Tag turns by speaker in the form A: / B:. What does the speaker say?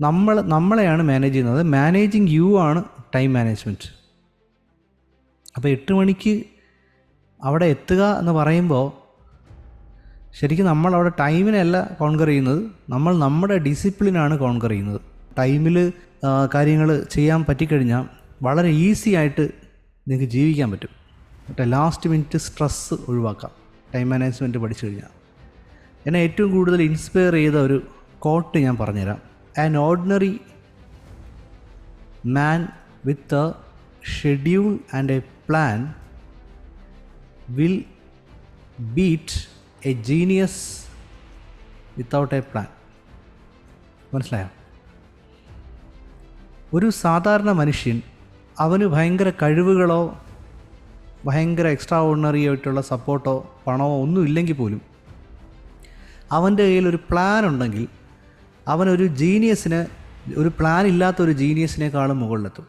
A: നമ്മൾ നമ്മളെയാണ് മാനേജ് ചെയ്യുന്നത്. മാനേജിങ് യു ആണ് ടൈം മാനേജ്മെന്റ് അപ്പോൾ എട്ട് മണിക്ക് അവിടെ എത്തുക എന്ന് പറയുമ്പോൾ ശരിക്കും നമ്മൾ അവിടെ ടൈമിനല്ല കോൺകർ ചെയ്യുന്നത്. നമ്മൾ നമ്മുടെ ഡിസിപ്ലിനാണ് കോൺകർ ചെയ്യുന്നത്. ടൈമിൽ കാര്യങ്ങൾ ചെയ്യാൻ പറ്റിക്കഴിഞ്ഞാൽ വളരെ ഈസി ആയിട്ട് നിങ്ങൾക്ക് ജീവിക്കാൻ പറ്റും. മറ്റേ ലാസ്റ്റ് മിനിറ്റ് സ്ട്രെസ്സ് ഒഴിവാക്കാം. ടൈം മാനേജ്മെന്റ് പഠിച്ചു കഴിഞ്ഞാൽ. എന്നെ ഏറ്റവും കൂടുതൽ ഇൻസ്പയർ ചെയ്ത ഒരു കോട്ട് ഞാൻ പറഞ്ഞുതരാം. An ordinary man with a schedule and a plan will beat a genius without a plan മനസ്സിലായോ? ഒരു സാധാരണ മനുഷ്യൻ അവന് ഭയങ്കര കഴിവുകളോ ഭയങ്കര എക്സ്ട്രാ ഓർഡിനറി ആയിട്ടുള്ള സപ്പോർട്ടോ പണമോ ഒന്നും ഇല്ലെങ്കിൽ പോലും അവന്റെ കയ്യിൽ ഒരു പ്ലാൻ ഉണ്ടെങ്കിൽ അവനൊരു ജീനിയസിന് ഒരു പ്ലാൻ ഇല്ലാത്ത ഒരു ജീനിയസിനേക്കാളും മുകളിലെത്തും.